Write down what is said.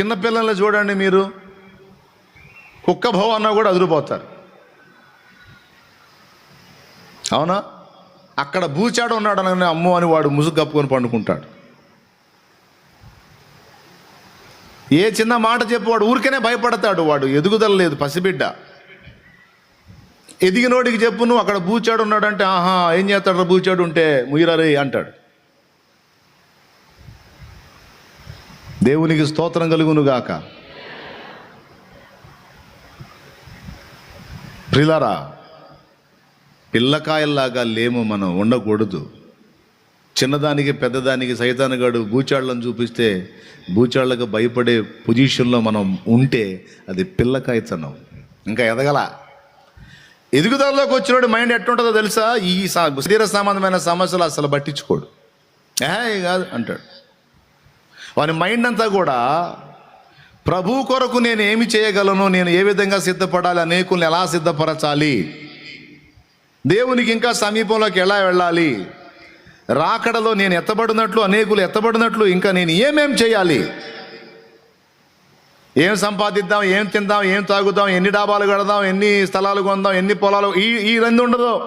చిన్నపిల్లల్ని చూడండి మీరు. కుక్క భవ అన్నా కూడా అదిరిపోతారు. అవునా? అక్కడ బూచాడు ఉన్నాడు అనగానే అమ్మో అని వాడు ముసుగు కప్పుకొని పండుకుంటాడు. ఏ చిన్న మాట చెప్పు వాడు ఊరికనే భయపడతాడు వాడు. ఎదుగుదల లేదు పసిబిడ్డ. ఎదిగినోడికి చెప్పు నువ్వు అక్కడ బూచాడు ఉన్నాడంటే ఆహా ఏం చేస్తాడు రా బూచాడు ఉంటే? ముయిరరే అంటాడు. దేవునికి స్తోత్రం కలుగును గాక. ప్రిలరా పిల్లకాయల్లాగా లేము మనం ఉండకూడదు. చిన్నదానికి పెద్దదానికి సైతానగాడు బూచాళ్ళను చూపిస్తే బూచాళ్ళకు భయపడే పొజిషన్లో మనం ఉంటే అది పిల్లకాయతనం. ఇంకా ఎదగల. ఎదుగుదలలోకి వచ్చినప్పుడు మైండ్ ఎట్టుంటుందో తెలుసా? ఈ శరీర సంబంధమైన సమస్యలు అసలు పట్టించుకోడు. ఏ కాదు అంటాడు. వాని మైండ్ అంతా కూడా ప్రభు కొరకు నేను ఏమి చేయగలను? నేను ఏ విధంగా సిద్ధపడాలి? అనేకుల్ని ఎలా సిద్ధపరచాలి? దేవునికి ఇంకా సమీపంలోకి ఎలా వెళ్ళాలి? రాకడలో నేను ఎత్తబడినట్లు అనేకులు ఎత్తబడినట్లు ఇంకా నేను ఏమేం చేయాలి? ఏం సంపాదిద్దాం? ఏం తిందాం? ఏం తాగుదాం? ఎన్ని డాబాలు కడదాం? ఎన్ని స్థలాలు కొందాం? ఎన్ని పొలాలు? ఈ ఈ రెండు ఉండదు.